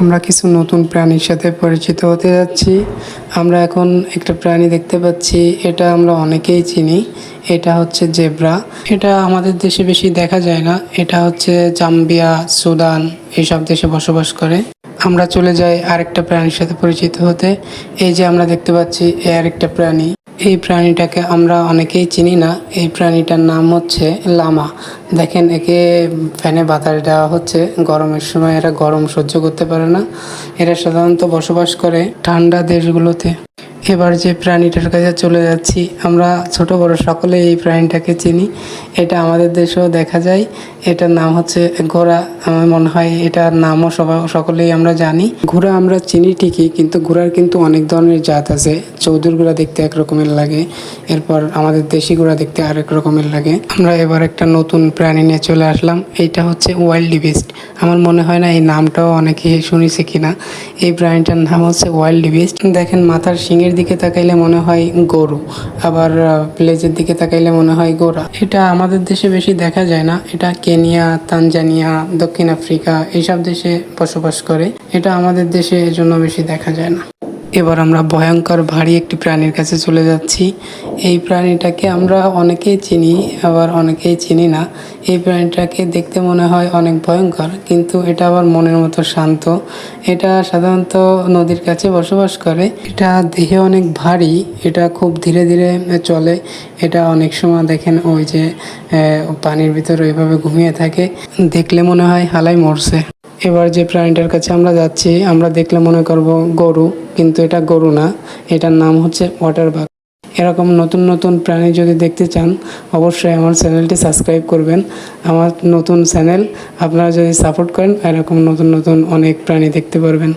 আমরা কিছু নতুন প্রাণীর সাথে পরিচিত হতে যাচ্ছি। আমরা এখন একটা প্রাণী দেখতে পাচ্ছি, এটা আমরা অনেকেই চিনি। এটা হচ্ছে জেব্রা। এটা আমাদের দেশে বেশি দেখা যায় না। এটা হচ্ছে জাম্বিয়া, সুদান এইসব দেশে বসবাস করে। আমরা চলে যাই আরেকটা প্রাণীর সাথে পরিচিত হতে। এই যে আমরা দেখতে পাচ্ছি, এ আরেকটা প্রাণী। এই প্রাণীটাকে আমরা অনেকেই চিনি না। এই প্রাণীটার নাম হচ্ছে লামা। দেখেন, একে ফ্যানে বাতাস দেওয়া হচ্ছে। গরমের সময় এরা গরম সহ্য করতে পারে না। এরা সাধারণত বসবাস করে ঠান্ডা দেশগুলোতে। এবার যে প্রাণীটার কাছে চলে যাচ্ছি, আমরা ছোট বড় সকলে এই প্রাণীটাকে চিনি। এটা আমাদের দেশেও দেখা যায়। এটার নাম হচ্ছে ঘোড়া। আমার মনে হয় এটার নামও সবাই সকলেই আমরা জানি। ঘোড়া আমরা চিনি ঠিকই, কিন্তু ঘোড়ার কিন্তু অনেক ধরনের জাত আছে। চৌধুর ঘোড়া দেখতে এক রকমের লাগে, এরপর আমাদের দেশি ঘোড়া দেখতে আরেক রকমের লাগে। আমরা এবার একটা নতুন প্রাণী নিয়ে চলে আসলাম। এইটা হচ্ছে ওয়াইল্ড বিস্ট। আমার মনে হয় না এই নামটাও অনেকে শুনেছে কিনা। এই প্রাণীটার নাম হচ্ছে ওয়াইল্ড বিস্ট। দেখেন মাথার শিঙের দিকে তাকাইলে মনে হয় গরু, আবার প্লেজের দিকে তাকাইলে মনে হয় গোরা এটা আমাদের দেশে বেশি দেখা যায় না। এটা কেনিয়া, তানজানিয়া, দক্ষিণ আফ্রিকা, এইসব দেশে বসবাস করে। এটা আমাদের দেশে এজন্য বেশি দেখা যায় না। এবার আমরা ভয়ঙ্কর ভারী একটি প্রাণীর কাছে চলে যাচ্ছি। এই প্রাণীটাকে আমরা অনেকেই চিনি, আবার অনেকেই চিনি না। এই প্রাণীটাকে দেখতে মনে হয় অনেক ভয়ঙ্কর, কিন্তু এটা আবার মনের মতো শান্ত। এটা সাধারণত নদীর কাছে বসবাস করে। এটা দেহে অনেক ভারী, এটা খুব ধীরে ধীরে চলে। এটা অনেক সময় দেখেন ওই যে পানির ভিতরে ওইভাবে ঘুমিয়ে থাকে। দেখলে মনে হয় হালাই মরছে। এবার যে প্রাণীটার কাছে আমরা যাচ্ছি, আমরা দেখলে মনে করব গরু, কিন্তু এটা গরু না। এটার নাম হচ্ছে ওয়াটার বাগ এরকম নতুন নতুন প্রাণী যদি দেখতে চান, অবশ্যই আমার চ্যানেলটি সাবস্ক্রাইব করবেন। আমার নতুন চ্যানেল, আপনারা যদি সাপোর্ট করেন, এরকম নতুন নতুন অনেক প্রাণী দেখতে পারবেন।